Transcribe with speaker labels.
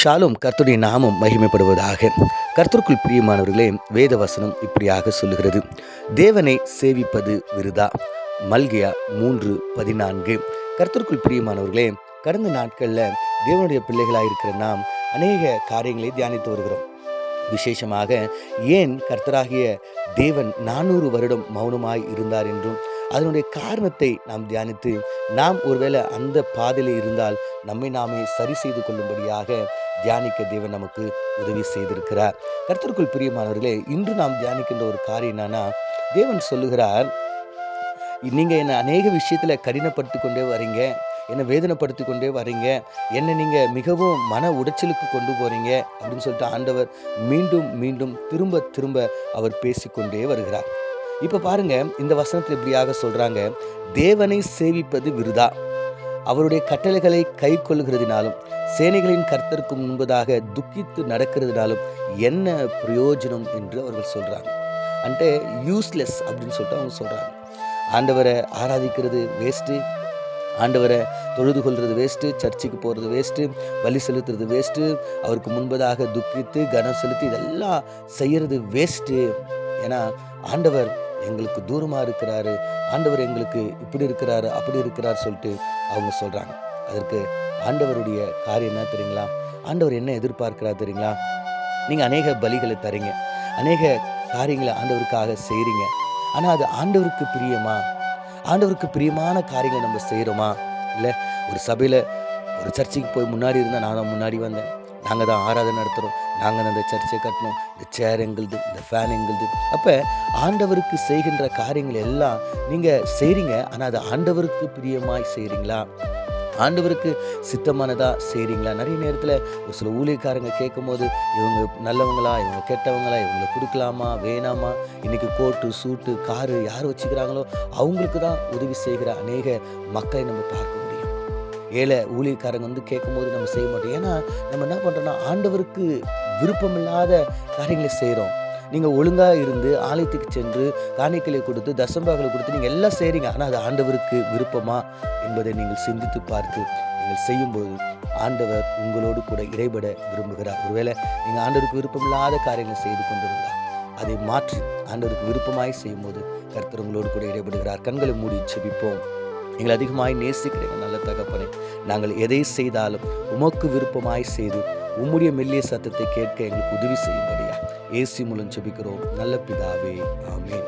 Speaker 1: ஷாலும் கர்த்தருடைய நாமம் மகிமைப்படுவதாக. கர்த்தருக்குள் பிரியமானவர்களே வேதவசனம் இப்படியாக சொல்லுகிறது. தேவனை சேவிப்பது விருதா? மல்கியா மூன்று பதினான்கு. கர்த்தருக்குள் பிரியமானவர்களே கடந்த நாட்களில் தேவனுடைய பிள்ளைகளாக இருக்கிற நாம் அநேக காரியங்களை தியானித்து வருகிறோம். விசேஷமாக ஏன் கர்த்தராகிய தேவன் நானூறு வருடம் மௌனமாய் இருந்தார் என்றும் அதனுடைய காரணத்தை நாம் தியானித்து நாம் ஒருவேளை அந்த பாதையில் இருந்தால் நம்மை நாமே சரி செய்து கொள்ளும்படியாக தியானிக்க தேவன் நமக்கு உதவி செய்திருக்கிறார். கர்த்தருக்குள் பிரியமானவர்களே இன்று நாம் தியானிக்கின்ற ஒரு காரியம் என்னன்னா தேவன் சொல்லுகிறார் நீங்கள் என்னை அநேக விஷயத்தில் கடினப்படுத்தி கொண்டே வரீங்க என்னை வேதனைப்படுத்தி கொண்டே வரீங்க என்னை நீங்கள் மிகவும் மன உடைச்சலுக்கு கொண்டு போகிறீங்க அப்படின்னு சொல்லிட்டு ஆண்டவர் மீண்டும் மீண்டும் திரும்ப திரும்ப அவர் பேசிக்கொண்டே வருகிறார். இப்போ பாருங்க இந்த வசனத்தில் இப்படியாக சொல்கிறாங்க தேவனை சேவிப்பது விருதா? அவருடைய கட்டளைகளை கை கொள்கிறதுனாலும் சேனைகளின் கர்த்தருக்கு முன்பதாக துக்கித்து நடக்கிறதுனாலும் என்ன பிரயோஜனம் என்று அவர்கள் சொல்கிறாங்க అంటే யூஸ்லெஸ் அப்படின்னு சொல்லிட்டு அவங்க சொல்கிறாங்க ஆண்டவரை ஆராதிக்கிறது வேஸ்ட்டு ஆண்டவரை தொழுது கொள்வது வேஸ்ட்டு சர்ச்சுக்கு போகிறது வேஸ்ட்டு வழி செலுத்துறது வேஸ்ட்டு அவருக்கு முன்பதாக துக்கித்து கனம் செலுத்தி இதெல்லாம் செய்கிறது வேஸ்ட்டு ஏன்னா ஆண்டவர் எங்களுக்கு தூரமாக இருக்கிறாரு ஆண்டவர் எங்களுக்கு இப்படி இருக்கிறாரு அப்படி இருக்கிறார் சொல்லிட்டு அவங்க சொல்கிறாங்க அதற்கு ஆண்டவருடைய காரியம் என்ன தெரியுங்களா? ஆண்டவர் என்ன எதிர்பார்க்கிறா தெரியுங்களா? நீங்கள் அநேக பலிகளை தரீங்க. அநேக காரியங்களை ஆண்டவருக்காக செய்கிறீங்க ஆனால் அது ஆண்டவருக்கு பிரியமா? ஆண்டவருக்கு பிரியமான காரியங்களை நம்ம செய்கிறோமா இல்லை ஒரு சபையில் ஒரு சர்ச்சுக்கு போய் முன்னாடி இருந்தால் நான் தான் முன்னாடி வந்தேன். நாங்கள் தான் ஆராதனை நடத்துகிறோம் நாங்கள் தான் அந்த சர்ச்சை கட்டணும். இந்த சேர் எங்களுது இந்த ஃபேன் எங்களுது. அப்போ ஆண்டவருக்கு செய்கின்ற காரியங்கள் எல்லாம் நீங்கள் செய்கிறீங்க ஆனால் அது ஆண்டவருக்கு பிரியமாய் செய்கிறீங்களா ஆண்டவருக்கு சித்தமானதா செய்கிறீங்களா நிறைய நேரத்தில் ஒரு சில ஊழியக்காரங்க கேட்கும்போது இவங்க நல்லவங்களா? இவங்க கெட்டவங்களா? இவங்களை கொடுக்கலாமா? வேணாமா? இன்றைக்கி கோட்டு சூட்டு காரு யார் வச்சுக்கிறாங்களோ அவங்களுக்கு தான் உதவி செய்கிற அநேக மக்களை நம்ம பார்க்க முடியும். ஏழை ஊழியக்காரங்க வந்து கேட்கும்போது நம்ம செய்ய மாட்டோம். ஏன்னா நம்ம என்ன பண்ணுறோம்னா ஆண்டவருக்கு விருப்பமில்லாத காரியங்களை செய்கிறோம் நீங்கள் ஒழுங்காக இருந்து ஆலயத்துக்கு சென்று காணிக்கலை கொடுத்து தசம்பாகளை கொடுத்து நீங்கள் எல்லாம் செய்கிறீங்க ஆனால் அது ஆண்டவருக்கு விருப்பமா என்பதை நீங்கள் சிந்தித்து பார்த்து நீங்கள் செய்யும்போது ஆண்டவர் உங்களோடு கூட இடைபட விரும்புகிறார். ஒருவேளை நீங்கள் ஆண்டவருக்கு விருப்பமில்லாத காரியங்களை செய்து கொண்டிருந்தால் அதை மாற்றி ஆண்டவருக்கு விருப்பமாய் செய்யும்போது கர்த்தர் உங்களோடு கூட இடைபடுகிறார். கண்களை மூடி செபிப்போம் நீங்கள் அதிகமாய் நேசிக்கிறீங்க நல்ல தகப்பனே. நாங்கள் எதை செய்தாலும் உமக்கு விருப்பமாய் செய்து உம்முடைய மெல்லிய சத்தத்தை கேட்க எங்களுக்கு உதவி செய்யும்படியா. ஏசி மூலம் செபிக்கிறோம் நல்ல பிதாவே ஆமேன்.